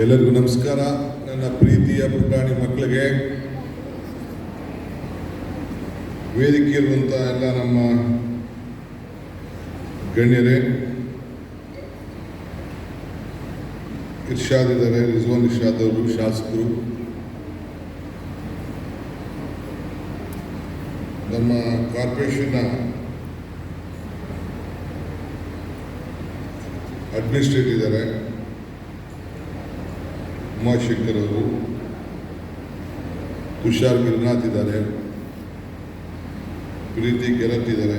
ಎಲ್ಲರಿಗೂ ನಮಸ್ಕಾರ. ನನ್ನ ಪ್ರೀತಿಯ ಪುಟಾಣಿ ಮಕ್ಕಳಿಗೆ ವೇದಿಕೆ ಇರುವಂಥ ಎಲ್ಲ ನಮ್ಮ ಗಣ್ಯರೇ ಇರ್ಷಾದ್ ಇದ್ದಾರೆ ರಿಜ್ವಾನ್ ಇರ್ಷಾದ್ ಅವರು, ಶಾಸಕರು, ನಮ್ಮ ಕಾರ್ಪೊರೇಷನ್ನ ಅಡ್ಮಿನಿಸ್ಟ್ರೇಟ್ ಇದ್ದಾರೆ. ಉಮಾಶಂಕರ್ ಅವರು ತುಷಾರ್ ಗಿರಿನಾಥ್ ಇದ್ದಾರೆ. ಪ್ರೀತಿ ಗೆಲತ್ ಇದ್ದಾರೆ.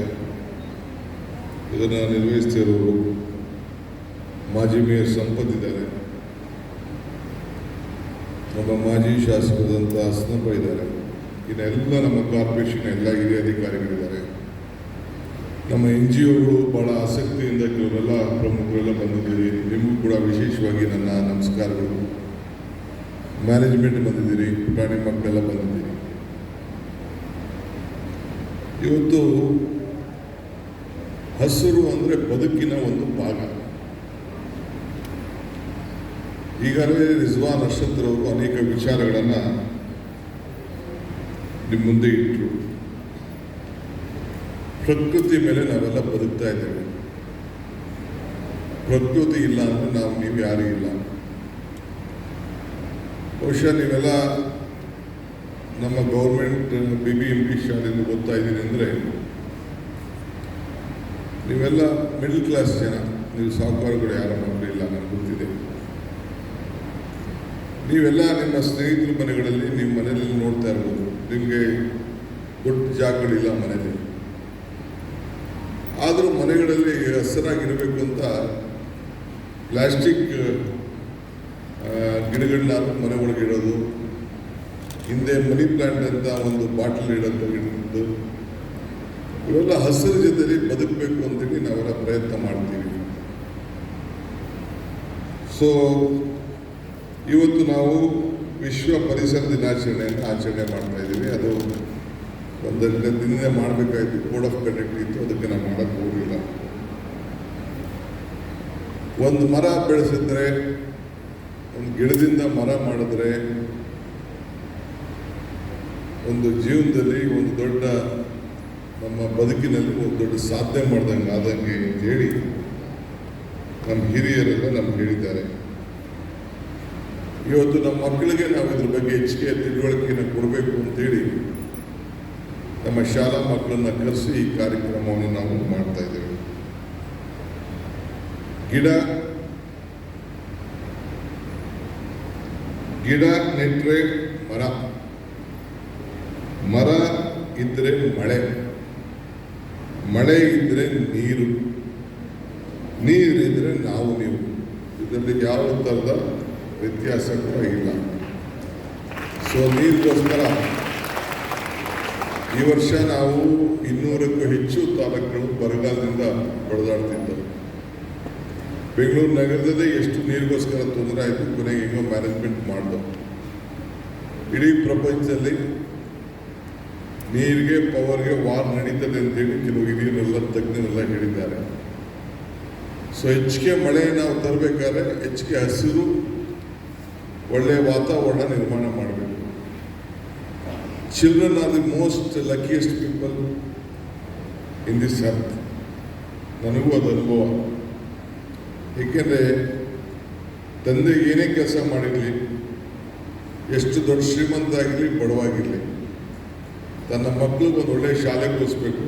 ಇದನ್ನು ನಿರ್ವಹಿಸ್ತಿರೋರು ಮಾಜಿ ಮೇಯರ್ ಸಂಪತ್ ಇದ್ದಾರೆ. ನಮ್ಮ ಮಾಜಿ ಶಾಸಕರಾದಂಥ ಅಸ್ನಪ್ಪ ಇದ್ದಾರೆ. ಇನ್ನೆಲ್ಲ ನಮ್ಮ ಕಾರ್ಪೊರೇಷನ್, ಎಲ್ಲ ಹಿರಿಯ ಅಧಿಕಾರಿಗಳಿದ್ದಾರೆ. ನಮ್ಮ ಎನ್ ಜಿ ಒಗಳು ಭಾಳ ಆಸಕ್ತಿಯಿಂದ ಕೆಲವರೆಲ್ಲ ಪ್ರಮುಖರೆಲ್ಲ ಬಂದಿದ್ದೀರಿ. ನಿಮಗೂ ಕೂಡ ವಿಶೇಷವಾಗಿ ನನ್ನ ನಮಸ್ಕಾರಗಳು. ಮ್ಯಾನೇಜ್ಮೆಂಟ್ ಬಂದಿದ್ದೀರಿ, ಪುಟಾಣಿ ಮಕ್ಕಳೆಲ್ಲ ಬಂದಿದ್ದೀರಿ. ಇವತ್ತು ಹಸಿರು ಅಂದರೆ ಬದುಕಿನ ಒಂದು ಭಾಗ. ಈಗಾಗಲೇ ರಿಜ್ವಾನ್ ಅರ್ಷದ್ ಅವರು ಅನೇಕ ವಿಚಾರಗಳನ್ನು ನಿಮ್ಮ ಮುಂದೆ ಇಟ್ಟರು ಪ್ರಕೃತಿ ಮೇಲೆ ನಾವೆಲ್ಲ ಬದುಕ್ತಾ ಇದ್ದೇವೆ. ಪ್ರಕೃತಿ ಇಲ್ಲ ಅಂದರೆ ನಾವು ನೀವು ಯಾರೂ ಇಲ್ಲ. ಬಹುಶಃ ನೀವೆಲ್ಲ ನಮ್ಮ government B B M P ಶಾಲೆಯಲ್ಲಿ ಓದ್ತಾ ಇದ್ದೀನಿ ಅಂದರೆ ನೀವೆಲ್ಲ ಮಿಡ್ಲ್ ಕ್ಲಾಸ್ ಜನ. ನೀವು ಸಾಹುಕಾರಗಳು ಯಾರ ಮಕ್ಕಳು ಇಲ್ಲ ನನಗೆ ಗೊತ್ತಿದೆ. ನೀವೆಲ್ಲ ನಿಮ್ಮ ಸ್ನೇಹಿತರ ಮನೆಗಳಲ್ಲಿ, ನಿಮ್ಮ ಮನೆಯಲ್ಲಿ ನೋಡ್ತಾ ಇರ್ಬೋದು. ನಿಮಗೆ ದೊಡ್ಡ ಜಾಗಗಳಿಲ್ಲ ಮನೆಯಲ್ಲಿ. ಆದರೂ ಮನೆಗಳಲ್ಲಿ ಹಸಿರಾಗಿರಬೇಕು ಅಂತ ಪ್ಲಾಸ್ಟಿಕ್ ಗಿಡಗಳನ್ನ ಮನೆ ಒಳಗೆ ಇಡೋದು, ಹಿಂದೆ ಮನಿ ಪ್ಲಾಂಟ್ ಅಂತ ಒಂದು ಬಾಟಲ್ ಇಡೋದು ಇಡೋದು ಇವೆಲ್ಲ ಹಸಿರು ಜೊತೆಲಿ ಬದುಕಬೇಕು ಅಂತೇಳಿ ನಾವೆಲ್ಲ ಪ್ರಯತ್ನ ಮಾಡ್ತೀವಿ. ಸೊ ಇವತ್ತು ನಾವು ವಿಶ್ವ ಪರಿಸರ ದಿನಾಚರಣೆಯನ್ನು ಆಚರಣೆ ಮಾಡ್ತಾ ಇದ್ದೀವಿ. ಅದು ಒಂದೆರಡು ದಿನ ಮಾಡಬೇಕಾಯಿತು, ಕೋಡ್ ಆಫ್ ಕಂಡಕ್ಟ್ ಇತ್ತು, ಅದಕ್ಕೆ ನಾವು ಮಾಡೋಕ್ಕೆ ಹೋಗಿಲ್ಲ. ಒಂದು ಮರ ಬೆಳೆಸಿದ್ರೆ ಗಿಡದಿಂದ ಮರ ಮಾಡಿದ್ರೆ ಒಂದು ಜೀವನದಲ್ಲಿ ಒಂದು ದೊಡ್ಡ ನಮ್ಮ ಬದುಕಿನಲ್ಲಿ ಒಂದು ದೊಡ್ಡ ಸಾಧನೆ ಮಾಡ್ದಂಗೆ ಆದಂಗೆ ಹೇಳಿ ನಮ್ಮ ಹಿರಿಯರೆಲ್ಲ ನಮ್ಗೆ ಹೇಳಿದ್ದಾರೆ. ಇವತ್ತು ನಮ್ಮ ಮಕ್ಕಳಿಗೆ ನಾವು ಇದ್ರ ಬಗ್ಗೆ ಹೆಚ್ಚಿಗೆ ತಿಳುವಳಿಕೆಯನ್ನು ಕೊಡಬೇಕು ಅಂತೇಳಿ ನಮ್ಮ ಶಾಲಾ ಮಕ್ಕಳನ್ನ ಕರೆಸಿ ಈ ಕಾರ್ಯಕ್ರಮವನ್ನು ನಾವು ಮಾಡ್ತಾ ಇದ್ದೇವೆ. ಗಿಡ ಗಿಡ ನೆಟ್ಟರೆ ಮರ. ಮರ ಇದ್ರೆ ಮಳೆ. ಮಳೆ ಇದ್ರೆ ನೀರು. ನೀರಿದ್ರೆ ನಾವು ನೀವು. ಇದರಲ್ಲಿ ಯಾವ ಥರದ ವ್ಯತ್ಯಾಸ ಕೂಡ ಇಲ್ಲ. ಸೊ ನೀರಿಗೋಸ್ಕರ ಈ ವರ್ಷ ನಾವು ಇನ್ನೂರಕ್ಕೂ ಹೆಚ್ಚು ತಾಲೂಕುಗಳು ಬರಗಾಲದಿಂದ ಬಡದಾಡ್ತಿದ್ದವು. ಬೆಂಗಳೂರು ನಗರದಲ್ಲೇ ಎಷ್ಟು ನೀರಿಗೋಸ್ಕರ ತೊಂದರೆ ಆಯಿತು, ಕೊನೆಗೆ ಹೆಂಗೋ ಮ್ಯಾನೇಜ್ಮೆಂಟ್ ಮಾಡಿದ್ರು ಇಡೀ ಪ್ರಪಂಚದಲ್ಲಿ ನೀರಿಗೆ ಪವರ್ಗೆ ವಾರ್ ನಡೀತದೆ ಅಂತೇಳಿ ಕೆಲವು ಹಿರಿಯರೆಲ್ಲ ತಜ್ಞರೆಲ್ಲ ಹೇಳಿದ್ದಾರೆ. ಸೊ ಹೆಚ್ಚಿಗೆ ಮಳೆ ನಾವು ತರಬೇಕಾದ್ರೆ ಹೆಚ್ಚಿಗೆ ಹಸಿರು ಒಳ್ಳೆಯ ವಾತಾವರಣ ನಿರ್ಮಾಣ ಮಾಡಬೇಕು. Children are the most luckiest people in this earth ನನಗೂ ಅದು ಅನುಭವ. ಏಕೆಂದರೆ ತಂದೆ ಏನೇ ಕೆಲಸ ಮಾಡಿರಲಿ, ಎಷ್ಟು ದೊಡ್ಡ ಶ್ರೀಮಂತ ಆಗಿರಲಿ, ಬಡವಾಗಿರಲಿ, ತನ್ನ ಮಕ್ಕಳಿಗೆ ಒಂದು ಒಳ್ಳೆಯ ಶಾಲೆ ಕಲಿಸ್ಬೇಕು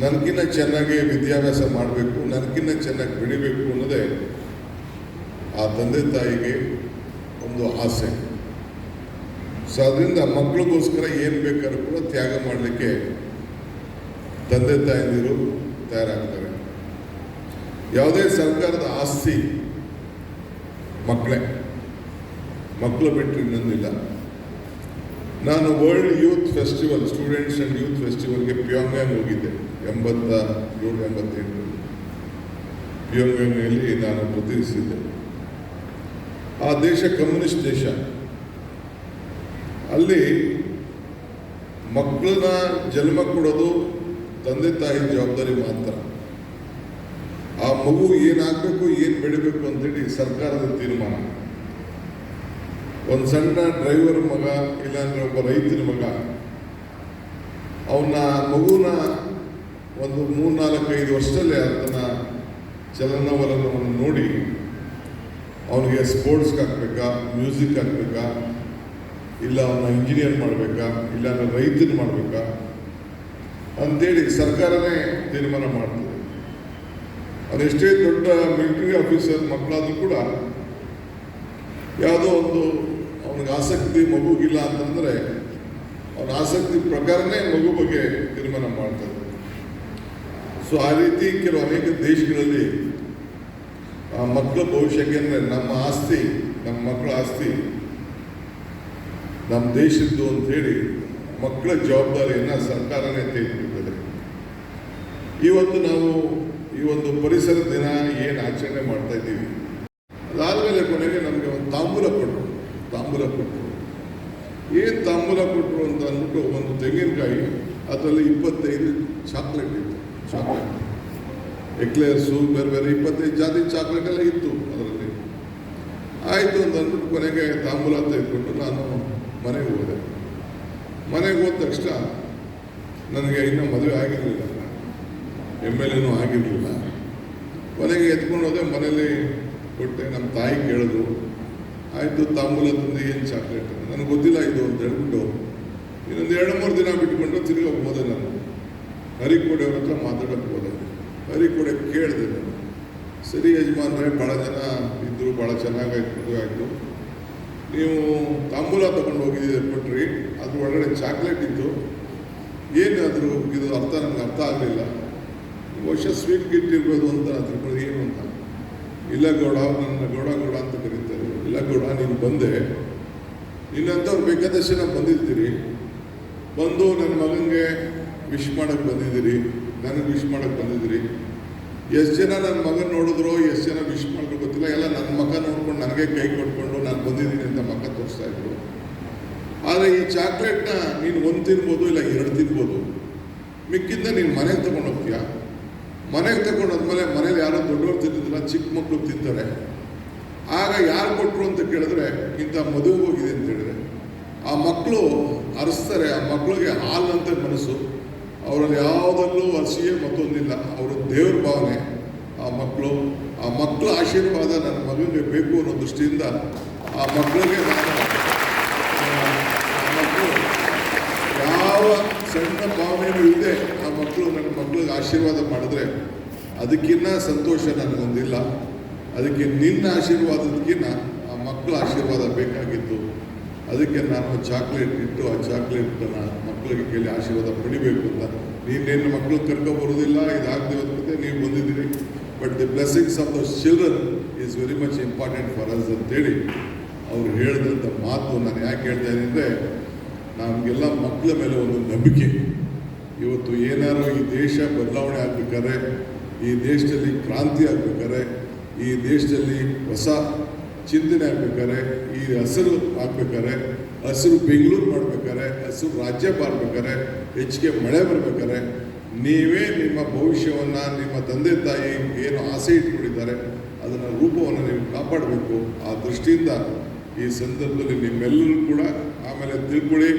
ನನಗಿನ್ನ ಚೆನ್ನಾಗಿ ವಿದ್ಯಾಭ್ಯಾಸ ಮಾಡಬೇಕು ನನಗಿನ್ನ ಚೆನ್ನಾಗಿ ಬೆಳಿಬೇಕು ಅನ್ನೋದೇ ಆ ತಂದೆ ತಾಯಿಗೆ ಒಂದು ಆಸೆ. ಸೊ, ಅದರಿಂದ ಮಕ್ಕಳಿಗೋಸ್ಕರ ಏನು ಬೇಕಾದ್ರೂ ಕೂಡ ತ್ಯಾಗ ಮಾಡಲಿಕ್ಕೆ ತಂದೆ ತಾಯಂದಿರು ತಯಾರಾಗ್ತಾರೆ. ಯಾವುದೇ ಸರ್ಕಾರದ ಆಸ್ತಿ ಮಕ್ಕಳೇ, ಮಕ್ಕಳು ಬಿಟ್ಟರೆ ಇನ್ನೊಂದಿಲ್ಲ ನಾನು world youth festival students and youth ಫೆಸ್ಟಿವಲ್ಗೆ Pyongyang ಹೋಗಿದ್ದೆ, ಎಂಬತ್ತ ಏಳು, ಎಂಬತ್ತೆಂಟು. ಪ್ಯೋಂಗ್ಯಾಂಗ್ನಲ್ಲಿ ನಾನು ಪ್ರತಿನಿಧಿಸಿದ್ದೆ. ಆ ದೇಶ ಕಮ್ಯುನಿಸ್ಟ್ ದೇಶ. ಅಲ್ಲಿ ಮಕ್ಕಳನ್ನ ಜನ್ಮ ಕೊಡೋದು ತಂದೆ ತಾಯಿ ಜವಾಬ್ದಾರಿ ಮಾತ್ರ. ಆ ಮಗು ಏನಾಗಬೇಕು, ಏನು ಬೆಳಿಬೇಕು ಅಂತೇಳಿ ಸರ್ಕಾರದ ತೀರ್ಮಾನ. ಒಂದು ಸಣ್ಣ ಡ್ರೈವರ್ ಮಗ, ಇಲ್ಲಾಂದ್ರೆ ಒಬ್ಬ ರೈತನ ಮಗ, ಅವನ ಮಗುನ ಒಂದು ಮೂರ್ನಾಲ್ಕೈದು ವರ್ಷದಲ್ಲೇ ಅದನ್ನ ಚಲನವಲನವನ್ನು ನೋಡಿ, ಅವನಿಗೆ ಸ್ಪೋರ್ಟ್ಸ್ಗೆ ಹಾಕ್ಬೇಕಾ ಮ್ಯೂಸಿಕ್ ಹಾಕ್ಬೇಕಾ, ಇಲ್ಲ ಅವನ ಇಂಜಿನಿಯರ್ ಮಾಡಬೇಕಾ, ಇಲ್ಲ ಅವನ ರೈತನ ಮಾಡಬೇಕಾ, ಅಂತೇಳಿ ಸರ್ಕಾರನೇ ತೀರ್ಮಾನ ಮಾಡ್ತದೆ ಅದೆಷ್ಟೇ ದೊಡ್ಡ ಮಿಲಿಟರಿ ಆಫೀಸರ್ ಮಕ್ಕಳಾದ್ರೂ ಕೂಡ ಯಾವುದೋ ಒಂದು ಅವನಿಗೆ ಆಸಕ್ತಿ ಮಗುಗಿಲ್ಲ ಅಂತಂದರೆ ಅವನ ಆಸಕ್ತಿ ಪ್ರಕಾರನೇ ಮಗು ಬಗ್ಗೆ ತೀರ್ಮಾನ ಮಾಡ್ತಾರೆ. ಸೊ ಆ ರೀತಿ ಕೆಲವು ಅನೇಕ ದೇಶಗಳಲ್ಲಿ ಆ ಮಕ್ಕಳ ಭವಿಷ್ಯಕ್ಕೆ ಅಂದರೆ ನಮ್ಮ ಆಸ್ತಿ, ನಮ್ಮ ಮಕ್ಕಳ ಆಸ್ತಿ, ನಮ್ಮ ದೇಶದ್ದು ಅಂತ ಹೇಳಿ ಮಕ್ಕಳ ಜವಾಬ್ದಾರಿಯನ್ನು ಸರ್ಕಾರನೇ ತೆಗೆದುಕೊಳ್ತದೆ ಇವತ್ತು ನಾವು ಈ ಒಂದು ಪರಿಸರ ದಿನ ಏನು ಆಚರಣೆ ಮಾಡ್ತಾ ಇದ್ದೀವಿ? ಅದಾದಮೇಲೆ ಕೊನೆಗೆ ನಮಗೆ ಒಂದು ತಾಂಬೂಲ ಕೊಟ್ಟರು ತಾಂಬೂಲ ಕೊಟ್ಟರು ಏನು ತಾಂಬೂಲ ಕೊಟ್ಟರು ಅಂತ ಅಂದ್ಬಿಟ್ಟು ಒಂದು ತೆಂಗಿನಕಾಯಿ, ಅದರಲ್ಲಿ ಇಪ್ಪತ್ತೈದು ಚಾಕ್ಲೇಟ್ ಇತ್ತು. ಚಾಕ್ಲೇಟ್ ಎಕ್ಲೇರ್ಸು ಬೇರೆ ಬೇರೆ ಇಪ್ಪತ್ತೈದು ಜಾತಿ ಚಾಕ್ಲೇಟ್ ಎಲ್ಲ ಇತ್ತು ಅದರಲ್ಲಿ. ಆಯಿತು ಅಂತ ಅಂದ್ಬಿಟ್ಟು ಕೊನೆಗೆ ತಾಂಬೂಲ ತೆಗೆದುಕೊಂಡು ನಾನು ಮನೆಗೆ ಹೋದೆ. ಮನೆಗೆ ಹೋದ ತಕ್ಷಣ ನನಗೆ ಇನ್ನೂ ಮದುವೆ ಆಗಿರಲಿಲ್ಲ. ಎಂ ಎಲ್ ಎನೂ ಆಗಿರಲಿಲ್ಲ. ಕೊನೆಗೆ ಎತ್ಕೊಂಡು ಹೋದೆ ಮನೇಲಿ ಕೊಟ್ಟೆ, ನಮ್ಮ ತಾಯಿ ಕೇಳಿದ್ರು. ಆಯಿತು, ತಾಂಬೂಲ ತಂದು ಏನು ಚಾಕ್ಲೇಟ್ ನನಗೆ ಗೊತ್ತಿಲ್ಲ ಇದು ಅಂತ ಹೇಳ್ಬಿಟ್ಟು, ಇನ್ನೊಂದು ಎರಡು ಮೂರು ದಿನ ಬಿಟ್ಕೊಂಡು ತಿರ್ಗಿ ಹೋದೆ ನಾನು. ಹರಿಕೋಡೆ ಅವ್ರ ಹತ್ರ ಮಾತಾಡೋಕ್ಕೆ ಹೋದೆ. ಹರಿಕೋಡೆ ಕೇಳಿದೆ ನಾನು. ಸರಿ ಯಜಮಾನ್ರೆ ಭಾಳ ಜನ ಇದ್ದರು ಭಾಳ ಚೆನ್ನಾಗಾಯ್ತು ಆಯಿತು ನೀವು ತಾಂಬೂಲ ತಗೊಂಡು ಹೋಗಿದ್ದೀರಿ, ಕೊಟ್ರಿ. ಅದ್ರ ಒಳಗಡೆ ಚಾಕ್ಲೇಟ್ ಇತ್ತು ಏನಾದರೂ ಇದು ಅರ್ಥ ನನಗೆ ಅರ್ಥ ಆಗಲಿಲ್ಲ. ಬಹುಶಃ ಸ್ವೀಟ್ ಗಿಟ್ ಇರ್ಬೋದು ಅಂತ ತಿಳ್ಕೊಳ್ಳೋದು ಏನು ಅಂತ ಇಲ್ಲ ಗೌಡ, ನನ್ನ ಗೌಡ ಗೌಡ ಅಂತ ಕರೀತಾರೆ. ಇಲ್ಲ ಗೌಡ, ನೀನು ಬಂದೆ. ನಿನ್ನಂಥವ್ರು ಬೇಕಾದಷ್ಟು ಜನ ಬಂದಿದ್ದೀರಿ ಬಂದು ನನ್ನ ಮಗನಿಗೆ ವಿಶ್ ಮಾಡಕ್ಕೆ ಬಂದಿದ್ದೀರಿ. ನನಗೆ ವಿಶ್ ಮಾಡಕ್ಕೆ ಬಂದಿದ್ದೀರಿ. ಎಷ್ಟು ಜನ ನನ್ನ ಮಗನ ನೋಡಿದ್ರು, ಎಷ್ಟು ಜನ ವಿಶ್ ಮಾಡೋದು ಗೊತ್ತಿಲ್ಲ. ಎಲ್ಲ ನನ್ನ ಮಗ ನೋಡ್ಕೊಂಡು ನನಗೆ ಕೈ ಕೊಟ್ಕೊಂಡು ನಾನು ಬಂದಿದ್ದೀನಿ ಅಂತ ಮಗ ತೋರಿಸ್ತಾ ಇದ್ರು. ಆದರೆ ಈ ಚಾಕ್ಲೇಟ್ನ ನೀನು ಒಂದು ತಿನ್ಬೋದು, ಇಲ್ಲ ಎರಡು ತಿನ್ಬೋದು. ಮಿಕ್ಕಿಂದ ನೀನು ಮನೆಗೆ ತಗೊಂಡು ಹೋಗ್ತೀಯಾ? ಮನೆಗೆ ತಗೊಂಡು ಹೋದ್ಮೇಲೆ ಮನೇಲಿ ಯಾರೋ ದೊಡ್ಡವರು ತಿಂತಿದ್ದಿಲ್ಲ ಚಿಕ್ಕ ಮಕ್ಕಳು ತಿಂತಾರೆ. ಆಗ ಯಾರು ಕೊಟ್ಟರು ಅಂತ ಕೇಳಿದ್ರೆ, ಇಂಥ ಮದುವೆ ಹೋಗಿದೆ ಅಂತ ಹೇಳಿದ್ರೆ. ಆ ಮಕ್ಕಳು ಅರಸ್ತಾರೆ, ಆ ಮಕ್ಕಳಿಗೆ ಹಾಲಂತೆ ಮನಸ್ಸು. ಅವರಲ್ಲಿ ಯಾವುದಲ್ಲೂ ಹಸಿಯೇ ಮತ್ತೊಂದಿಲ್ಲ. ಅವರ ದೇವ್ರ ಭಾವನೆ. ಆ ಮಕ್ಕಳು ಆ ಮಕ್ಕಳ ಆಶೀರ್ವಾದ ನನ್ನ ಮಗನಿಗೆ ಬೇಕು ಅನ್ನೋ ದೃಷ್ಟಿಯಿಂದ ಆ ಮಕ್ಕಳಿಗೆ ಮಕ್ಕಳು ಯಾವ ಸಣ್ಣ ಭಾವನೆಯೂ ಇದೆ ಮಕ್ಕಳು ನನ್ನ ಮಕ್ಕಳಿಗೆ ಆಶೀರ್ವಾದ ಮಾಡಿದ್ರೆ ಅದಕ್ಕಿನ್ನ ಸಂತೋಷ ನನಗೊಂದಿಲ್ಲ. ಅದಕ್ಕೆ ನಿನ್ನ ಆಶೀರ್ವಾದದಕ್ಕಿಂತ ಆ ಮಕ್ಕಳ ಆಶೀರ್ವಾದ ಬೇಕಾಗಿತ್ತು. ಅದಕ್ಕೆ ನಾನು ಚಾಕ್ಲೇಟ್ ಇಟ್ಟು ಆ ಚಾಕ್ಲೇಟನ್ನು ಮಕ್ಕಳಿಗೆ ಕೇಳಿ ಆಶೀರ್ವಾದ ಪಡಿಬೇಕು ಅಂತ. ನೀನೇನು ಮಕ್ಕಳು ಕರ್ಕೊಬರೋದಿಲ್ಲ ಇದಾಗದೆ ಹೋಗುತ್ತೆ ನೀವು ಬಂದಿದ್ದೀರಿ. But the blessings of the children is very much important for us ಅಂತೇಳಿ ಅವ್ರು ಹೇಳಿದಂಥ ಮಾತು ನಾನು ಯಾಕೆ ಹೇಳ್ತಾ ಇದ್ದೀನಿ ಅಂದರೆ, ನಮಗೆಲ್ಲ ಮಕ್ಕಳ ಮೇಲೆ ಒಂದು ನಂಬಿಕೆ. ಇವತ್ತು ಏನಾರು ಈ ದೇಶ ಬದಲಾವಣೆ ಆಗ್ಬೇಕಾದ್ರೆ, ಈ ದೇಶದಲ್ಲಿ ಕ್ರಾಂತಿ ಆಗಬೇಕಾದ್ರೆ, ಈ ದೇಶದಲ್ಲಿ ಹೊಸ ಚಿಂತನೆ ಆಗ್ಬೇಕಾದ್ರೆ, ಈ ಹಸಿರು ಆಗ್ಬೇಕಾದ್ರೆ, ಹಸಿರು ಬೆಂಗಳೂರು ಮಾಡ್ಬೇಕಾದ್ರೆ, ಹಸಿರು ರಾಜ್ಯ ಮಾಡ್ಬೇಕಾದ್ರೆ, ಹೆಚ್ಚಿಗೆ ಮಳೆ ಬರ್ಬೇಕಾರೆ ನೀವೇ ನಿಮ್ಮ ಭವಿಷ್ಯವನ್ನು, ನಿಮ್ಮ ತಂದೆ ತಾಯಿ ಏನು ಆಸೆ ಇಟ್ಕೊಂಡಿದ್ದಾರೆ, ಅದನ್ನು ರೂಪವನ್ನು ನೀವು ಕಾಪಾಡಬೇಕು. ಆ ದೃಷ್ಟಿಯಿಂದ ಈ ಸಂದರ್ಭದಲ್ಲಿ ನಿಮ್ಮೆಲ್ಲರೂ ಕೂಡ ಆಮೇಲೆ ತಿಳ್ಕೊಳ್ಳಿ.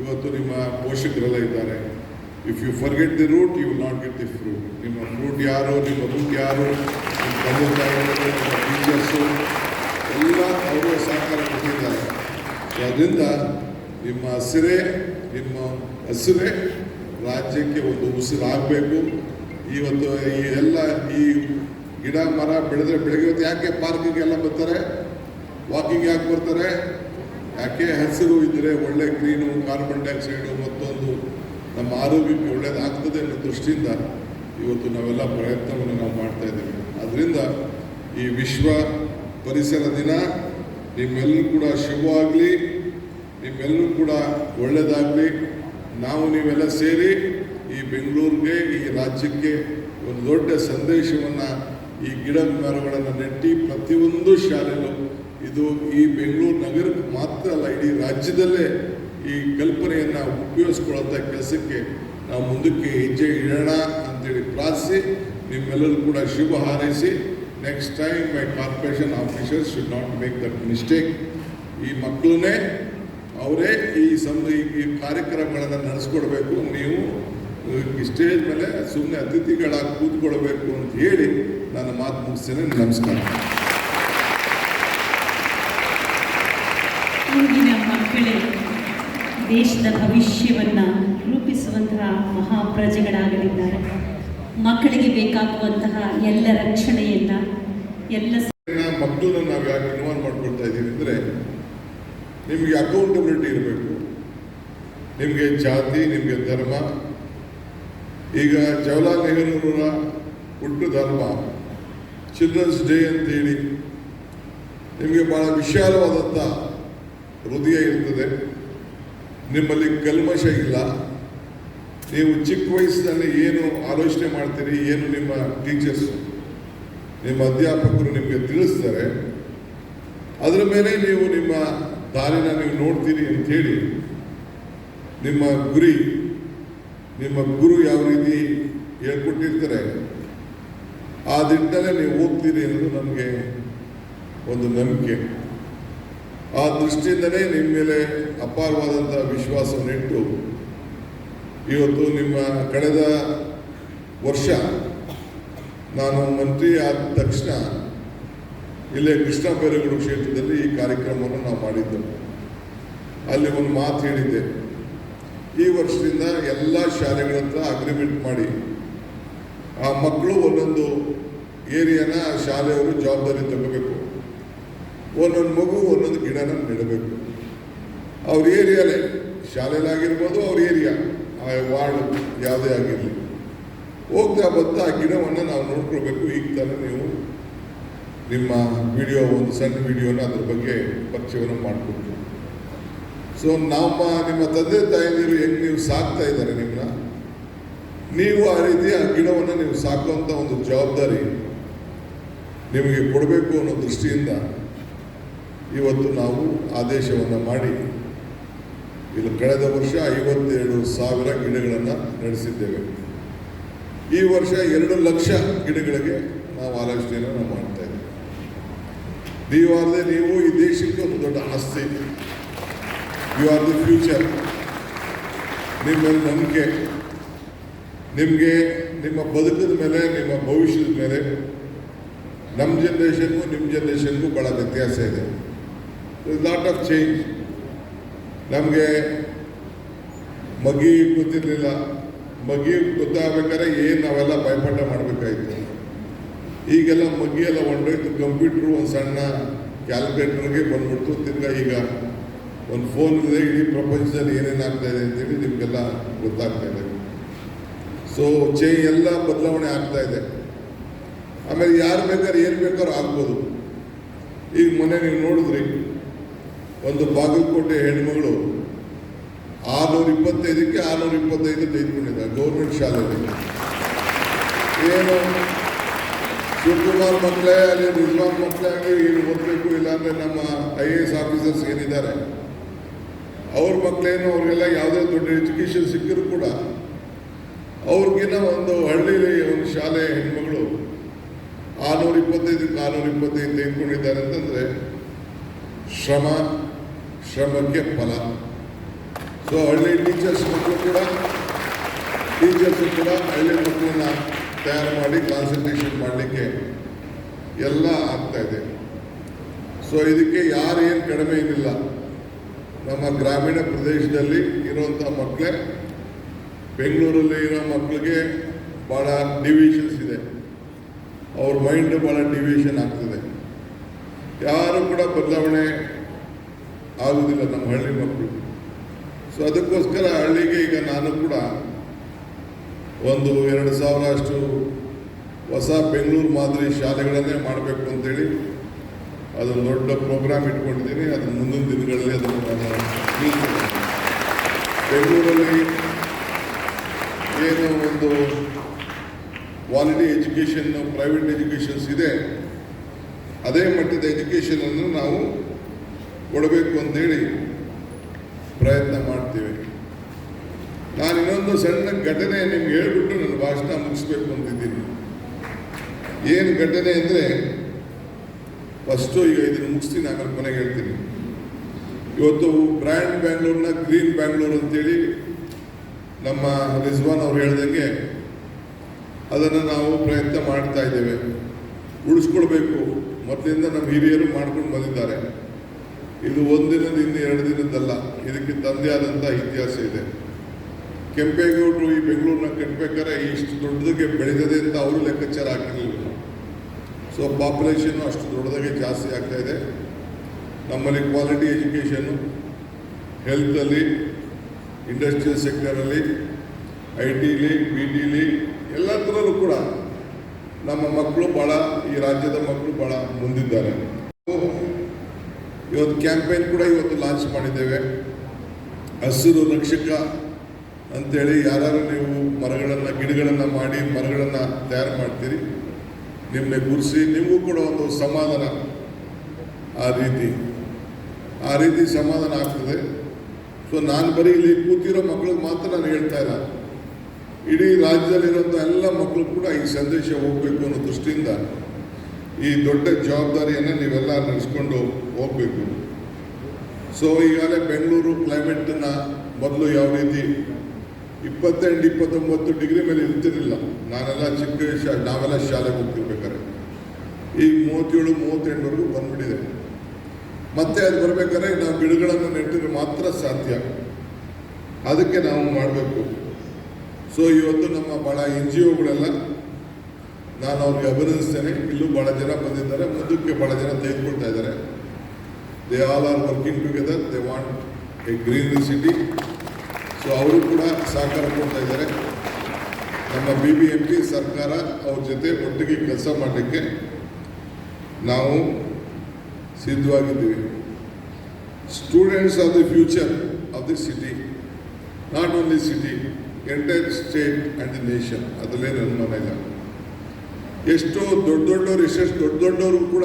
ಇವತ್ತು ನಿಮ್ಮ ಪೋಷಕರೆಲ್ಲ ಇದ್ದಾರೆ. If you forget the root you will not get the fruit ನಿಮ್ಮ ಫ್ರೂಟ್ ಯಾರು ನಿಮ್ಮ ರೂಟ್ ಯಾರು ನಿಮ್ಮ ತಂದೆ ತಾಯಿಗಳು ನಿಮ್ಮ ಟೀಚರ್ಸು ಎಲ್ಲ ಅವರು ಸಹಕಾರ ಕೊಟ್ಟಿದ್ದಾರೆ ಸೊ ಅದರಿಂದ ನಿಮ್ಮ ಹಸಿರೇ ನಿಮ್ಮ ಹಸಿರೇ ರಾಜ್ಯಕ್ಕೆ ಒಂದು ಉಸಿರಾಗಬೇಕು ಇವತ್ತು ಈ ಎಲ್ಲ ಈ ಗಿಡ ಮರ ಬೆಳೆದ್ರೆ ಬೆಳಗ್ಗೆ ಹೊತ್ತು ಯಾಕೆ ಪಾರ್ಕಿಂಗ್ ಎಲ್ಲ ಬರ್ತಾರೆ ವಾಕಿಂಗ್ ಯಾಕೆ ಬರ್ತಾರೆ ಯಾಕೆ ಹಸಿರು ಇದ್ದರೆ ಒಳ್ಳೆ ಗ್ರೀನು ಕಾರ್ಬನ್ ಡೈಆಕ್ಸೈಡು ಮತ್ತೊಂದು ನಮ್ಮ ಆರೋಗ್ಯಕ್ಕೆ ಒಳ್ಳೆಯದಾಗ್ತದೆ ಅನ್ನೋ ದೃಷ್ಟಿಯಿಂದ ಇವತ್ತು ನಾವೆಲ್ಲ ಪ್ರಯತ್ನವನ್ನು ನಾವು ಮಾಡ್ತಾ ಇದ್ದೀವಿ. ಅದರಿಂದ ಈ ವಿಶ್ವ ಪರಿಸರ ದಿನ ನಿಮ್ಮೆಲ್ಲರೂ ಕೂಡ ಶುಭವಾಗಲಿ, ನಿಮ್ಮೆಲ್ಲರೂ ಕೂಡ ಒಳ್ಳೆಯದಾಗಲಿ ನಾವು ನೀವೆಲ್ಲ ಸೇರಿ ಈ ಬೆಂಗಳೂರಿಗೆ, ಈ ರಾಜ್ಯಕ್ಕೆ ಒಂದು ದೊಡ್ಡ ಸಂದೇಶವನ್ನು, ಈ ಗಿಡ ಮರಗಳನ್ನು ನೆಟ್ಟಿ ಪ್ರತಿಯೊಂದು ಶಾಲೆಯಲ್ಲೂ. ಇದು ಈ ಬೆಂಗಳೂರು ನಗರಕ್ಕೆ ಮಾತ್ರ ಅಲ್ಲ, ಇಡೀ ರಾಜ್ಯದಲ್ಲೇ ಈ ಕಲ್ಪನೆಯನ್ನು ಉಪಯೋಗಿಸ್ಕೊಳ್ಳೋಂಥ ಕೆಲಸಕ್ಕೆ ನಾವು ಮುಂದಕ್ಕೆ ಹೆಜ್ಜೆ ಇಡೋಣ ಅಂತೇಳಿ ಪ್ರಾರ್ಥಿಸಿ, ನಿಮ್ಮೆಲ್ಲರೂ ಕೂಡ ಶುಭ ಹಾರೈಸಿ next time my corporation officers should not make that mistake ಈ ಮಕ್ಕಳನ್ನೇ ಅವರೇ ಈ ಸಮ ಈ ಕಾರ್ಯಕ್ರಮಗಳನ್ನು ನಡೆಸ್ಕೊಡ್ಬೇಕು. ನೀವು ಸ್ಟೇಜ್ ಮೇಲೆ ಸುಮ್ಮನೆ ಅತಿಥಿಗಳಾಗಿ ಕೂತ್ಕೊಳ್ಬೇಕು ಅಂತ ಹೇಳಿ ನನ್ನ ಮಾತು ಮುಗಿಸ್ತೇನೆ. ನಮಸ್ಕಾರ. ಮಕ್ಕಳೇ ದೇಶದ ಭವಿಷ್ಯವನ್ನು ರೂಪಿಸುವಂತಹ ಮಹಾಪ್ರಜೆಗಳಾಗಲಿದ್ದಾರೆ. ಮಕ್ಕಳಿಗೆ ಬೇಕಾಗುವಂತಹ ಎಲ್ಲ ರಕ್ಷಣೆಯನ್ನ, ಎಲ್ಲ ಮಕ್ಕಳನ್ನ ನಾವು ಯಾಕೆ ಇನ್ವಾಲ್ವ್ ಮಾಡ್ಕೊಳ್ತಾ ಇದ್ದೀವಿ ಅಂದರೆ ನಿಮಗೆ ಅಕೌಂಟಬಿಲಿಟಿ ಇರಬೇಕು. ನಿಮಗೆ ಜಾತಿ, ನಿಮಗೆ ಧರ್ಮ. ಈಗ ಜವಾಹರ್ಲಾಲ್ ನೆಹರೂರ ಹುಟ್ಟು ಧರ್ಮ, ಚಿಲ್ಡ್ರನ್ಸ್ ಡೇ ಅಂತೇಳಿ ನಿಮಗೆ ಭಾಳ ವಿಶಾಲವಾದಂಥ ಹೃದಯ ಇರ್ತದೆ. ನಿಮ್ಮಲ್ಲಿ ಕಲ್ಮಶ ಇಲ್ಲ. ನೀವು ಚಿಕ್ಕ ವಯಸ್ಸಿನಲ್ಲಿ ಏನು ಆಲೋಚನೆ ಮಾಡ್ತೀರಿ, ಏನು ನಿಮ್ಮ ಟೀಚರ್ಸ್ ನಿಮ್ಮ ಅಧ್ಯಾಪಕರು ನಿಮಗೆ ತಿಳಿಸ್ತಾರೆ. ಅದರ ಮೇಲೆ ನೀವು ನಿಮ್ಮ ದಾರಿನ ನೀವು ನೋಡ್ತೀರಿ ಅಂಥೇಳಿ ನಿಮ್ಮ ಗುರಿ, ನಿಮ್ಮ ಗುರು ಯಾವ ರೀತಿ ಹೇಳ್ಕೊಟ್ಟಿರ್ತಾರೆ, ಆ ದಿಟ್ಟಲ್ಲೇ ನೀವು ಹೋಗ್ತೀರಿ ಅನ್ನೋದು ನಮಗೆ ಒಂದು ನಂಬಿಕೆ. ಆ ದೃಷ್ಟಿಯಿಂದಲೇ ನಿಮ್ಮ ಮೇಲೆ ಅಪಾರವಾದಂಥ ವಿಶ್ವಾಸವನ್ನಿಟ್ಟು, ಇವತ್ತು ನಿಮ್ಮ ಕಳೆದ ವರ್ಷ ನಾನು ಮಂತ್ರಿ ಆದ ತಕ್ಷಣ ಇಲ್ಲೇ ಕೃಷ್ಣ ಬೈರೇಗೌಡ ಕ್ಷೇತ್ರದಲ್ಲಿ ಈ ಕಾರ್ಯಕ್ರಮವನ್ನು ನಾವು ಮಾಡಿದ್ದೆವು. ಅಲ್ಲಿ ಒಂದು ಮಾತು ಹೇಳಿದ್ದೆ. ಈ ವರ್ಷದಿಂದ ಎಲ್ಲ ಶಾಲೆಗಳ ಹತ್ರ ಅಗ್ರಿಮೆಂಟ್ ಮಾಡಿ, ಆ ಮಕ್ಕಳು ಒಂದೊಂದು ಏರಿಯಾನ ಶಾಲೆಯವರು ಜವಾಬ್ದಾರಿ ತಗೋಬೇಕು. ಒಂದೊಂದು ಮಗು, ಒಂದೊಂದು ಗಿಡನ ನೆಡಬೇಕು. ಅವ್ರ ಏರಿಯಾಲೇ ಶಾಲೆಯಲ್ಲಾಗಿರ್ಬೋದು ಅವ್ರ ಏರಿಯಾ. ಆ ವಾರ್ಡ್ ಯಾವುದೇ ಆಗಿರಲಿ. ಹೋಗ್ತಾ ಬರ್ತಾ ಆ ಗಿಡವನ್ನು ನಾವು ನೋಡ್ಕೊಳ್ಬೇಕು. ಈಗ ತಾನೇ ನೀವು ನಿಮ್ಮ ವಿಡಿಯೋ, ಒಂದು ಸಣ್ಣ ವಿಡಿಯೋನ ಅದ್ರ ಬಗ್ಗೆ ಪರಿಚಯವನ್ನು ಮಾಡಿಕೊಡ್ತೀವಿ ಸೊ ನಮ್ಮ, ನಿಮ್ಮ ತಂದೆ, ತಾಯಿಯರು ಹೆಂಗೆ ನೀವು ಸಾಕ್ತಾ ಇದ್ದಾರೆ ನಿಮ್ಮನ್ನ ನೀವು ಆ ರೀತಿ ಆ ಗಿಡವನ್ನು ನೀವು ಸಾಕುವಂಥ ಒಂದು ಜವಾಬ್ದಾರಿ ನಿಮಗೆ ಕೊಡಬೇಕು ಅನ್ನೋ ದೃಷ್ಟಿಯಿಂದ ಇವತ್ತು ನಾವು ಆದೇಶವನ್ನು ಮಾಡಿ ಇಲ್ಲಿ ಕಳೆದ ವರ್ಷ ಐವತ್ತೇಳು ಸಾವಿರ ಗಿಡಗಳನ್ನು ನಡೆಸಿದ್ದೇವೆ. ಈ ವರ್ಷ ಎರಡು ಲಕ್ಷ ಗಿಡಗಳಿಗೆ ನಾವು ಆಲೋಚನೆಯನ್ನು ನಾವು ಮಾಡ್ತಾ ಇದ್ದೇವೆ. ನೀವು ಈ ದೇಶಕ್ಕೆ ಒಂದು ದೊಡ್ಡ ಆಸ್ತಿ. You are the future. ನಿಮ್ಮಲ್ಲಿ ಮೇಲೆ ನಂಬಿಕೆ. ನಿಮಗೆ ನಿಮ್ಮ ಬದುಕದ ಮೇಲೆ, ನಿಮ್ಮ ಭವಿಷ್ಯದ ಮೇಲೆ ನಮ್ಮ ಜನ್ರೇಷನ್ಗೂ ನಿಮ್ಮ ಜನ್ರೇಷನ್ಗೂ ಭಾಳ ವ್ಯತ್ಯಾಸ ಇದೆ. ಲಾಟ್ ಆಫ್ ಚೇಂಜ್ ನಮಗೆ ಮಗಿ ಗೊತ್ತಿರಲಿಲ್ಲ. ಮಗಿ ಗೊತ್ತಾಗಬೇಕಾದ್ರೆ ಏನು ನಾವೆಲ್ಲ ಭಯಪಾಠ ಮಾಡಬೇಕಾಯ್ತು. ಈಗೆಲ್ಲ ಮಗ್ಗಿ ಎಲ್ಲ ಹೊಂಟೋಯ್ತು ಕಂಪ್ಯೂಟ್ರು, ಒಂದು ಸಣ್ಣ ಕ್ಯಾಲ್ಕುಲೇಟರ್ಗೆ ಬಂದ್ಬಿಡ್ತು. ತಿರ್ಗಾ ಈಗ ಒಂದು ಫೋನ್ ಇದೆ ಇಡೀ ಪ್ರಪಂಚದಲ್ಲಿ ಏನೇನು ಆಗ್ತಾ ಇದೆ ಅಂತೇಳಿ ನಿಮಗೆಲ್ಲ ಗೊತ್ತಾಗ್ತಾ ಇದೆ. ಸೊ ಚೇ ಎಲ್ಲ ಬದಲಾವಣೆ ಆಗ್ತಾ ಇದೆ. ಆಮೇಲೆ ಯಾರು ಬೇಕಾದ್ರೆ ಏನು ಬೇಕಾದ್ರೂ ಆಗ್ಬೋದು. ಈಗ ಮೊನ್ನೆ ನೀವು ನೋಡಿದ್ರಿ ಒಂದು ಬಾಗಲಕೋಟೆ ಹೆಣ್ಮಗಳು ಆರ್ನೂರ ಇಪ್ಪತ್ತೈದಕ್ಕೆ ಆರ್ನೂರ ಇಪ್ಪತ್ತೈದು ತೆಗೆದುಕೊಂಡಿದ್ದಾರೆ ಗೌರ್ಮೆಂಟ್ ಶಾಲೆಯಲ್ಲಿ. ಏನು? ಶಿವಕುಮಾರ್ ಮಕ್ಕಳೇ ಅಲ್ಲಿ ನಿಜವಾದ ಮಕ್ಕಳೇ ಆಗಲಿ ಏನು ಓದಬೇಕು ಇಲ್ಲಾಂದರೆ ನಮ್ಮ ಐ ಎ ಎಸ್ ಆಫೀಸರ್ಸ್ ಏನಿದ್ದಾರೆ? ಅವ್ರ ಮಕ್ಕಳೇನು ಅವ್ರಿಗೆಲ್ಲ ಯಾವುದೇ ದೊಡ್ಡ ಎಜುಕೇಷನ್ ಸಿಕ್ಕಿದ್ರು ಕೂಡ ಅವ್ರಿಗಿನ್ನ ಒಂದು ಹಳ್ಳಿಲಿ ಒಂದು ಶಾಲೆ ಹೆಣ್ಮಗಳು ಆರ್ನೂರ ಇಪ್ಪತ್ತೈದಕ್ಕೆ ಆರ್ನೂರ ಇಪ್ಪತ್ತೈದು ತೆಗೆದುಕೊಂಡಿದ್ದಾರೆ ಅಂತಂದರೆ ಶ್ರಮ ಶ್ರಮಕ್ಕೆ ಫಲ. ಸೊ ಹಳ್ಳಿ ಟೀಚರ್ಸ್ ಮಕ್ಕಳು ಕೂಡ ಟೀಚರ್ಸ್ ಕೂಡ ಹಳ್ಳಿ ಮಕ್ಕಳನ್ನ ತಯಾರು ಮಾಡಿ ಕಾನ್ಸಂಟ್ರೇಷನ್ ಮಾಡಲಿಕ್ಕೆ ಎಲ್ಲ ಆಗ್ತಾ ಇದೆ. ಸೊ ಇದಕ್ಕೆ ಯಾರು ಏನು ಕಡಿಮೆ ಏನಿಲ್ಲ. ನಮ್ಮ ಗ್ರಾಮೀಣ ಪ್ರದೇಶದಲ್ಲಿ ಇರುವಂಥ ಮಕ್ಕಳೇ, ಬೆಂಗಳೂರಲ್ಲಿ ಇರೋ ಮಕ್ಕಳಿಗೆ ಭಾಳ ಡಿವಿಷನ್ಸ್ ಇದೆ. ಅವ್ರ ಮೈಂಡ್ ಭಾಳ ಡಿವಿಷನ್ ಆಗ್ತದೆ. ಯಾರು ಕೂಡ ಬದಲಾವಣೆ ಆಗುವುದಿಲ್ಲ ನಮ್ಮ ಹಳ್ಳಿ ಮಕ್ಕಳು ಸೊ ಅದಕ್ಕೋಸ್ಕರ ಹಳ್ಳಿಗೆ ಈಗ ನಾನು ಕೂಡ ಒಂದು ಎರಡು ಸಾವಿರ ಅಷ್ಟು ಹೊಸ ಬೆಂಗಳೂರು ಮಾದರಿ ಶಾಲೆಗಳನ್ನೇ ಮಾಡಬೇಕು ಅಂತೇಳಿ ಅದೊಂದು ದೊಡ್ಡ ಪ್ರೋಗ್ರಾಮ್ ಇಟ್ಕೊಂಡಿದ್ದೀನಿ. ಅದನ್ನು ಮುಂದಿನ ದಿನಗಳಲ್ಲಿ ಅದನ್ನು ನಾನು ಬೆಂಗಳೂರಲ್ಲಿ ಏನು ಒಂದು ಕ್ವಾಲಿಟಿ ಎಜುಕೇಷನ್ ಪ್ರೈವೇಟ್ ಎಜುಕೇಷನ್ಸ್ ಇದೆ. ಅದೇ ಮಟ್ಟದ ಎಜುಕೇಷನನ್ನು ನಾವು ಕೊಡಬೇಕು ಅಂತೇಳಿ ಪ್ರಯತ್ನ ಮಾಡ್ತೀವಿ. ನಾನು ಇನ್ನೊಂದು ಸಣ್ಣ ಘಟನೆ ನಿಮ್ಗೆ ಹೇಳ್ಬಿಟ್ಟು ನನ್ನ ಭಾಷಣ ಮುಗಿಸ್ಬೇಕು ಅಂತಿದ್ದೀನಿ ಏನು ಘಟನೆ ಅಂದರೆ ಫಸ್ಟು ಈಗ ಇದನ್ನು ಮುಗಿಸ್ತೀನಿ, ಆಮೇಲೆ ಕೊನೆಗೆ ಹೇಳ್ತೀನಿ. ಇವತ್ತು ಬ್ರ್ಯಾಂಡ್ ಬ್ಯಾಂಗ್ಳೂರ್ನ ಗ್ರೀನ್ ಬ್ಯಾಂಗ್ಳೂರ್ ಅಂತೇಳಿ ನಮ್ಮ ರಿಜ್ವಾನ್ ಅವ್ರು ಹೇಳ್ದಂಗೆ ಅದನ್ನು ನಾವು ಪ್ರಯತ್ನ ಮಾಡ್ತಾ ಇದ್ದೇವೆ. ಉಳಿಸ್ಕೊಳ್ಬೇಕು. ಮೊದಲಿಂದ ನಮ್ಮ ಹಿರಿಯರು ಮಾಡ್ಕೊಂಡು ಬಂದಿದ್ದಾರೆ. ಇದು ಒಂದಿನದಿಂದ ಎರಡು ದಿನದ್ದಲ್ಲ. ಇದಕ್ಕೆ ತಂದೆ ಆದಂಥ ಇತಿಹಾಸ ಇದೆ. ಕೆಂಪೇಗೌಡರು ಈ ಬೆಂಗಳೂರನ್ನ ಕಟ್ಟಬೇಕಾದ್ರೆ ಇಷ್ಟು ದೊಡ್ಡದಕ್ಕೆ ಬೆಳೆದಿದೆ ಅಂತ ಅವರು ಲೆಕ್ಕಾಚಾರ ಹಾಕಿರಲಿಲ್ಲ. ಸೊ ಪಾಪ್ಯುಲೇಷನ್ನು ಅಷ್ಟು ದೊಡ್ಡದಾಗೆ ಜಾಸ್ತಿ ಆಗ್ತಾ ಇದೆ. ನಮ್ಮಲ್ಲಿ ಕ್ವಾಲಿಟಿ ಎಜುಕೇಷನ್ನು ಹೆಲ್ತಲ್ಲಿ ಇಂಡಸ್ಟ್ರಿಯಲ್ ಸೆಕ್ಟರಲ್ಲಿ ಐ ಟಿಲಿ ಬಿ ಟಿಲಿ ಎಲ್ಲದರಲ್ಲೂ ಕೂಡ ನಮ್ಮ ಮಕ್ಕಳು ಭಾಳ ಈ ರಾಜ್ಯದ ಮಕ್ಕಳು ಭಾಳ ಮುಂದಿದ್ದಾರೆ. ಇವತ್ತು ಕ್ಯಾಂಪೇನ್ ಕೂಡ ಇವತ್ತು ಲಾಂಚ್ ಮಾಡಿದ್ದೇವೆ. ಹಸಿರು ರಕ್ಷಕ ಅಂತೇಳಿ ಯಾರು ನೀವು ಮರಗಳನ್ನು, ಗಿಡಗಳನ್ನು ಮಾಡಿ ಮರಗಳನ್ನು ತಯಾರು ಮಾಡ್ತೀರಿ ನಿಮ್ಮನ್ನೇ ಗುರುಸಿ, ನಿಮಗೂ ಕೂಡ ಒಂದು ಸಮಾಧಾನ ಆ ರೀತಿ. ಆ ರೀತಿ ಸಮಾಧಾನ ಆಗ್ತದೆ. ಸೊ ನಾನು ಬರೀ ಇಲ್ಲಿ ಕೂತಿರೋ ಮಕ್ಕಳಿಗೆ ಮಾತ್ರ ನಾನು ಹೇಳ್ತಾ ಇಲ್ಲ ಇಡೀ ರಾಜ್ಯದಲ್ಲಿರೋಂಥ ಎಲ್ಲ ಮಕ್ಕಳು ಕೂಡ ಈ ಸಂದೇಶ ಹೋಗಬೇಕು ಅನ್ನೋ ದೃಷ್ಟಿಯಿಂದ ಈ ದೊಡ್ಡ ಜವಾಬ್ದಾರಿಯನ್ನು ನೀವೆಲ್ಲ ನಡೆಸ್ಕೊಂಡು ಹೋಗಬೇಕು. ಸೊ ಈಗಾಗಲೇ ಬೆಂಗಳೂರು ಕ್ಲೈಮೇಟನ್ನು ಮೊದಲು ಯಾವ ರೀತಿ ಇಪ್ಪತ್ತೆಂಟು, ಇಪ್ಪತ್ತೊಂಬತ್ತು ಡಿಗ್ರಿ ಮೇಲೆ ಇರ್ತಿರಲಿಲ್ಲ ನಾನೆಲ್ಲ ಚಿಕ್ಕ ಶಾ, ನಾವೆಲ್ಲ ಶಾಲೆಗೆ ಹೋಗ್ತಿರ್ಬೇಕಾದ್ರೆ. ಈಗ ಮೂವತ್ತೇಳು, ಮೂವತ್ತೆಂಟವರೆಗೂ ಬಂದ್ಬಿಟ್ಟಿದೆ. ಮತ್ತೆ ಅದು ಬರಬೇಕಾದ್ರೆ ನಾವು ಗಿಡಗಳನ್ನು ನೆಟ್ಟಿದ್ರೆ ಮಾತ್ರ ಸಾಧ್ಯ. ಅದಕ್ಕೆ ನಾವು ಮಾಡಬೇಕು. ಸೊ ಇವತ್ತು ನಮ್ಮ ಭಾಳ ಎನ್ ಜಿ ಒಗಳೆಲ್ಲ ನಾನು ಅವ್ರಿಗೆ ಅಭಿನಂದಿಸ್ತೇನೆ. ಇಲ್ಲೂ ಭಾಳ ಜನ ಬಂದಿದ್ದಾರೆ. ಮುಂದಕ್ಕೆ ಭಾಳ ಜನ ತೆಗೆದುಕೊಳ್ತಾ ಇದ್ದಾರೆ. They all are working together they want a green city so ಅವರು ಕೂಡ ಸಹಕಾರ ಕೊಡ್ತಾ ಇದ್ದಾರೆ. ನಮ್ಮ ಬಿ ಬಿ ಎಂ ಪಿ ಸರ್ಕಾರ ಅವ್ರ ಜೊತೆ ಒಟ್ಟಿಗೆ ಕೆಲಸ ಮಾಡಲಿಕ್ಕೆ ನಾವು ಸಿದ್ಧವಾಗಿದ್ದೀವಿ. Students of the future of the city not only city entire state and the nation ಅದರಲ್ಲೇ ನನ್ನ ಇಲ್ಲ ಎಷ್ಟೋ ದೊಡ್ಡ ದೊಡ್ಡವರು ಎಷ್ಟೆಷ್ಟು ದೊಡ್ಡ ದೊಡ್ಡವರು ಕೂಡ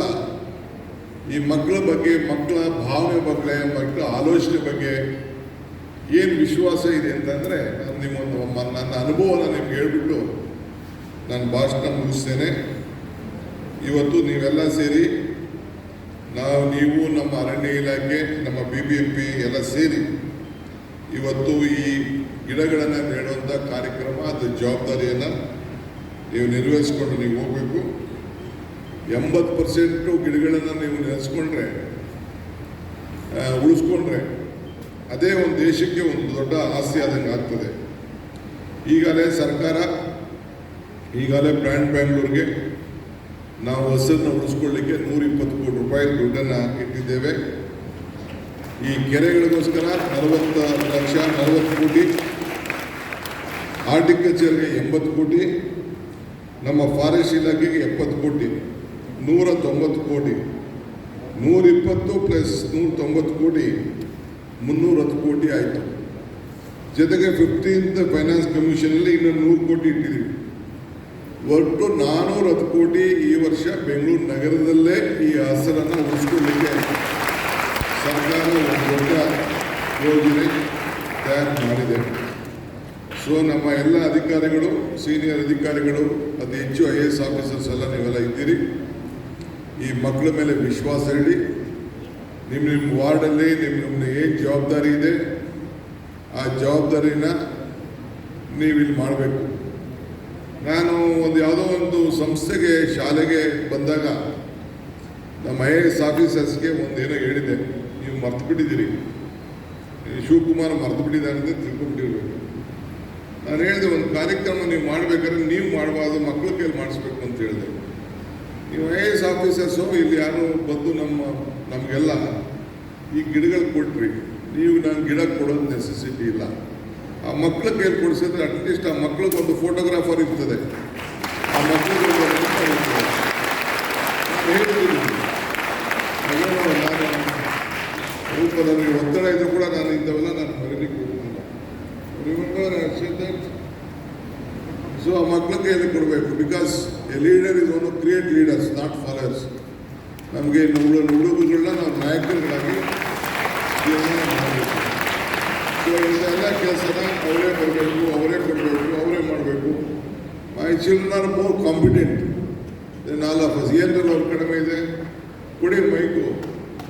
ಈ ಮಕ್ಕಳ ಬಗ್ಗೆ ಮಕ್ಕಳ ಭಾವನೆ ಬಗ್ಗೆ ಮಕ್ಕಳ ಆಲೋಚನೆ ಬಗ್ಗೆ ಏನು ವಿಶ್ವಾಸ ಇದೆ ಅಂತಂದರೆ ನಾನು ನಿಮ್ಮೊಂದು ನನ್ನ ಅನುಭವನ ನಿಮ್ಗೆ ಹೇಳ್ಬಿಟ್ಟು ನಾನು ಭಾಷಣ ಮುಗಿಸ್ತೇನೆ. ಇವತ್ತು ನೀವೆಲ್ಲ ಸೇರಿ, ನಾವು, ನೀವು, ನಮ್ಮ ಅರಣ್ಯ ಇಲಾಖೆ, ನಮ್ಮ ಬಿ ಬಿ ಎಂ ಪಿ ಎಲ್ಲ ಸೇರಿ ಇವತ್ತು ಈ ಗಿಡಗಳನ್ನು ನೆಡುವಂಥ ಕಾರ್ಯಕ್ರಮ, ಅದು ಜವಾಬ್ದಾರಿಯನ್ನು ನೀವು ನಿರ್ವಹಿಸ್ಕೊಂಡು ನೀವು ಹೋಗಬೇಕು. ಎಂಬತ್ತು ಪರ್ಸೆಂಟು ಗಿಡಗಳನ್ನು ನೀವು ನೆನೆಸ್ಕೊಂಡ್ರೆ ಉಳಿಸ್ಕೊಂಡ್ರೆ ಅದೇ ಒಂದು ದೇಶಕ್ಕೆ ಒಂದು ದೊಡ್ಡ ಆಸ್ತಿ ಆದಂಗೆ ಆಗ್ತದೆ. ಈಗಲೇ ಸರ್ಕಾರ ಈಗಲೇ ಬ್ರ್ಯಾಂಡ್ ಬ್ಯಾಂಗ್ಳೂರಿಗೆ ನಾವು ಹಸನ್ನು ಉಳಿಸ್ಕೊಳ್ಳಿಕ್ಕೆ ನೂರಿಪ್ಪತ್ತು ಕೋಟಿ ರೂಪಾಯಿ ದುಡ್ಡನ್ನು ಇಟ್ಟಿದ್ದೇವೆ. ಈ ಕೆರೆಗಳಿಗೋಸ್ಕರ ನಲವತ್ತು ಲಕ್ಷ ನಲವತ್ತು ಕೋಟಿ ಹಾರ್ಟಿಕಲ್ಚರ್ಗೆ ಎಂಬತ್ತು ಕೋಟಿ ನಮ್ಮ ಫಾರೆಸ್ಟ್ ಇಲಾಖೆಗೆ ಎಪ್ಪತ್ತು ಕೋಟಿ, ನೂರ ತೊಂಬತ್ತು ಕೋಟಿ, ನೂರಿಪ್ಪತ್ತು ಪ್ಲಸ್ ನೂರ ತೊಂಬತ್ತು ಕೋಟಿ ಮುನ್ನೂರ ಹತ್ತು ಕೋಟಿ ಆಯಿತು. ಜೊತೆಗೆ ಫಿಫ್ಟೀನ್ತ್ ಫೈನಾನ್ಸ್ ಕಮಿಷನಲ್ಲಿ ಇನ್ನೊಂದು ನೂರು ಕೋಟಿ ಇಟ್ಟಿದ್ದೀವಿ. ಒಟ್ಟು ನಾನ್ನೂರ ಹತ್ತು ಕೋಟಿ ಈ ವರ್ಷ ಬೆಂಗಳೂರು ನಗರದಲ್ಲೇ ಈ ಹಸರನ್ನು ಉಳಿಸ್ಕೊಳ್ಳಿಕ್ಕೆ ಸರ್ಕಾರ ಒಂದು ದೊಡ್ಡ ಯೋಜನೆ ಸೊ ನಮ್ಮ ಎಲ್ಲ ಅಧಿಕಾರಿಗಳು ಸೀನಿಯರ್ ಅಧಿಕಾರಿಗಳು, ಅತಿ ಹೆಚ್ಚು ಐ ಎ ಎಸ್ ಆಫೀಸರ್ಸ್ ಎಲ್ಲ ನೀವೆಲ್ಲ ಇದ್ದೀರಿ. ಈ ಮಕ್ಕಳ ಮೇಲೆ ವಿಶ್ವಾಸ ಇಡಿ. ನಿಮ್ಮ ನಿಮ್ಮ ವಾರ್ಡಲ್ಲಿ ನಿಮ್ಮ ನಿಮ್ಮ ಏನು ಜವಾಬ್ದಾರಿ ಇದೆ, ಆ ಜವಾಬ್ದಾರಿನ ನೀವು ಇಲ್ಲಿ ಮಾಡಬೇಕು. ನಾನು ಒಂದು ಯಾವುದೋ ಒಂದು ಸಂಸ್ಥೆಗೆ, ಶಾಲೆಗೆ ಬಂದಾಗ ನಮ್ಮ ಐ ಎ ಎಸ್ ಆಫೀಸರ್ಸ್ಗೆ ಒಂದೇನೋ ಹೇಳಿದೆ. ನೀವು ಮರ್ತು ಬಿಟ್ಟಿದ್ದೀರಿ ಶಿವಕುಮಾರ್ ಮರ್ತು ಬಿಟ್ಟಿದ್ದಾರೆ ಅಂತ ತಿಳ್ಕೊಂಡ್ಬಿಟ್ಟಿರ್ಬೇಕು ನಾನು ಹೇಳಿದೆ, ಒಂದು ಕಾರ್ಯಕ್ರಮ ನೀವು ಮಾಡಬೇಕಾದ್ರೆ ನೀವು ಮಾಡಬಾರ್ದು ಮಕ್ಕಳ ಕೈಲಿ ಮಾಡಿಸ್ಬೇಕು ಅಂತ ಹೇಳಿದೆ. ನೀವು ಐ ಎ ಎಸ್ ಆಫೀಸರ್ಸು, ಇಲ್ಲಿ ಯಾರು ಬಂದು ನಮ್ಮ, ನಮಗೆಲ್ಲ ಈ ಗಿಡಗಳು ಕೊಟ್ರಿ. ನೀವು ನಾನು ಗಿಡ ಕೊಡೋದು ನೆಸೆಸಿಟಿ ಇಲ್ಲ. ಆ ಮಕ್ಕಳ ಕೈಲಿ ಕೊಡಿಸಿದ್ರೆ ಅಟ್ಲೀಸ್ಟ್ ಆ ಮಕ್ಕಳಿಗೆ ಒಂದು ಫೋಟೋಗ್ರಾಫರ್ ಇರ್ತದೆ. ಆ ಮಕ್ಕಳಿಗೆ ಹೇಳ್ತೀನಿ. ಸ್ವಲ್ಪ ಒತ್ತಡ ಇದ್ರೂ ಕೂಡ ನಾನು ಇಂಥವೆಲ್ಲ ನಾನು ರಿಮೆಂಬರ್ ಸೊ ಆ ಮಕ್ಕಳ ಕೈಯಲ್ಲಿ ಕೊಡಬೇಕು. Because a leader is one create leaders not followers ನಮಗೆ ಹುಡುಗರುಗಳನ್ನ ನಾವು ನಾಯಕರುಗಳಾಗಿ ಮಾಡಬೇಕು. ಸೊ ಇದೆಲ್ಲ ಕೆಲಸನ ಅವರೇ ಬರಬೇಕು ಅವರೇ ಕೊಡಬೇಕು, ಅವರೇ ಮಾಡಬೇಕು. My children are more competent than all of us ಅವ್ರ ಕಡಿಮೆ ಇದೆ. ಕೊಡಿ ಮೈಕು.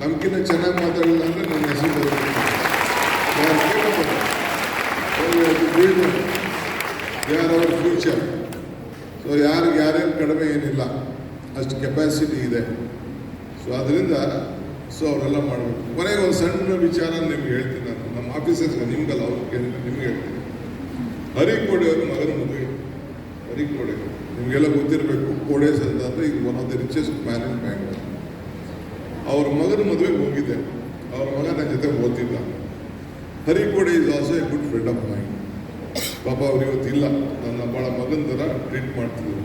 ನಮ್ಗಿಂತ ಚೆನ್ನಾಗಿ ಮಾತಾಡಿಲ್ಲ ಅಂದರೆ ನನ್ನ ಹೆಸರು ಬರುತ್ತೆ they are our future so ಯಾರಿಗೆ ಯಾರೇನು ಕಡಿಮೆ ಏನಿಲ್ಲ ಅಷ್ಟು ಕೆಪಾಸಿಟಿ ಇದೆ. ಸೊ ಅದರಿಂದ ಸೊ ಅವರೆಲ್ಲ ಮಾಡಬೇಕು. ಕೊನೆಗೆ ಒಂದು ಸಣ್ಣ ವಿಚಾರ ನಿಮ್ಗೆ ಹೇಳ್ತೀನಿ ನಾನು. ನಮ್ಮ ಆಫೀಸರ್ಸ್ ನಿಮ್ಗಲ್ಲ ಅವ್ರಿಗೆ ನಿಮ್ಗೆ ಹೇಳ್ತೀನಿ. ಹರಿಕೋಡೆ ಅವ್ರ ಮಗನ ಮದುವೆ. ಹರಿಕೋಡೆ. ನಿಮಗೆಲ್ಲ ಗೊತ್ತಿರಬೇಕು, ಕೋಡೇಸ್ ಅಂತ ಅಂದರೆ ಈಗ one of the richest man in Bangalore ಅವ್ರ ಮಗನ ಮದುವೆಗೆ ಹೋಗಿದ್ದೆ ಅವ್ರ ಮಗ ನನ್ನ ಜೊತೆ ಓದ್ತಿದ್ದ Harikode is also a good friend of mine ಪಾಪ ಅವ್ರು ಇವತ್ತಿಲ್ಲ. ನನ್ನ ಭಾಳ ಮಗನ ಥರ ಟ್ರೀಟ್ ಮಾಡ್ತಿದ್ರು.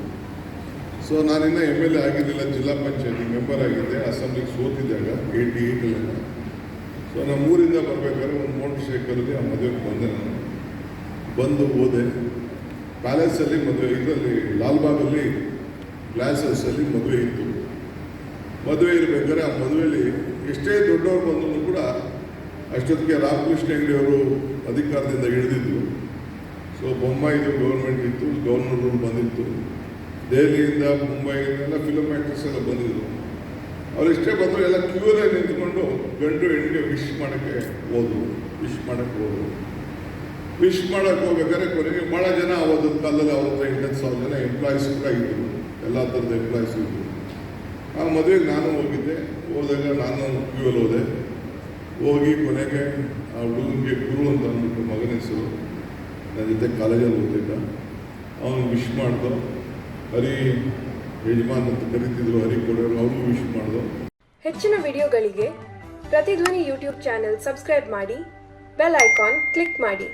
ಸೊ ನಾನಿನ್ನ ಎಂ ಎಲ್ ಎ ಆಗಿರಲಿಲ್ಲ ಜಿಲ್ಲಾ ಪಂಚಾಯತಿ ಮೆಂಬರ್ ಆಗಿದ್ದೆ ಅಸೆಂಬ್ಲಿಗೆ ಸೋತಿದ್ದಾಗ ಏಯ್ಟಿ ಏಯ್ಟಲ್ಲ ಸೊ ನಮ್ಮ ಊರಿಂದ ಬರಬೇಕಾದ್ರೆ ಒಂದು ಮೋಟರ್ ಸೈಕಲಲ್ಲಿ ಆ ಮದುವೆಗೆ ಬಂದೆ ನಾನು. ಬಂದು ಹೋದೆ. ಪ್ಯಾಲೇಸಲ್ಲಿ ಮದುವೆ, ಇದರಲ್ಲಿ, ಲಾಲ್ಬಾಗಲ್ಲಿ ಗ್ಲಾಸ್ ಮದುವೆ ಇತ್ತು. ಮದುವೆ ಇರಬೇಕಾದ್ರೆ ಆ ಮದುವೆಯಲ್ಲಿ ಎಷ್ಟೇ ದೊಡ್ಡವರು ಬಂದರೂ ಕೂಡ ಅಷ್ಟೊತ್ತಿಗೆ ರಾಮಕೃಷ್ಣ ಹೆಗ್ಡೆ ಅವರು ಅಧಿಕಾರದಿಂದ ಹಿಡಿದಿದ್ದರು ಸೊ ಬೊಮ್ಮಾಯಿದು ಗೌರ್ಮೆಂಟ್ ಇತ್ತು ಗವರ್ನರ್ ರೂಲ್ ಬಂದಿತ್ತು. ದೆಹಲಿಯಿಂದ ಮುಂಬೈಯಿಂದೆಲ್ಲ ಫಿಲಮ್ ಆ್ಯಕ್ಟರ್ಸ್ ಎಲ್ಲ ಬಂದಿದ್ರು. ಅವ್ರು ಇಷ್ಟೇ ಬಂದರು ಎಲ್ಲ ಕ್ಯೂರೇ ನಿಂತ್ಕೊಂಡು ಗಂಡು ಹೆಣ್ಣಿಗೆ ವಿಶ್ ಮಾಡೋಕ್ಕೆ ಹೋದರು. ವಿಶ್ ಮಾಡೋಕ್ಕೆ ಹೋದರು. ವಿಶ್ ಮಾಡೋಕ್ಕೆ ಹೋಗ್ಬೇಕಾದ್ರೆ ಕೊನೆಗೆ ಭಾಳ ಜನ ಅವತ್ತು ಕಾಲದಲ್ಲಿ ಅವ್ರ ಹತ್ರ ಎಂಟತ್ತು ಸಾವಿರ ಜನ ಎಂಪ್ಲಾಯೀಸ್ ಕೂಡ ಇದ್ದರು ಎಲ್ಲ ಥರದ ಎಂಪ್ಲಾಯೀಸ್ ಇದ್ದರು ಆ ಮದುವೆಗೆ ನಾನು ಹೋಗಿದ್ದೆ. ಹೋದಾಗ ನಾನು ಕ್ಯೂಯಲ್ಲಿ ಹೋದೆ. ಹೋಗಿ ಕೊನೆಗೆ ಆ ಹುಡುಗನಿಗೆ ಗುರು ಅಂತ ಅಂದ್ಬಿಟ್ಟು ಮಗನ ಹೆಸರು. ನನ್ನ ಜೊತೆ ಕಾಲೇಜಲ್ಲಿ ಓದಿದ್ದ ಅವನು ವಿಶ್ ಮಾಡ್ದು. ಹರಿ ಯಜಮಾನ್ ಅಂತ ಕರಿತಿದ್ರು, ಹರಿ ಕೊಡೋರು, ಅವ್ರಿಗೂ ವಿಶ್ ಮಾಡಿದ್ರು ಹೆಚ್ಚಿನ ವಿಡಿಯೋಗಳಿಗೆ ಪ್ರತಿಧ್ವನಿ ಯೂಟ್ಯೂಬ್ ಚಾನೆಲ್ ಸಬ್ಸ್ಕ್ರೈಬ್ ಮಾಡಿ, ಬೆಲ್ ಐಕಾನ್ ಕ್ಲಿಕ್ ಮಾಡಿ.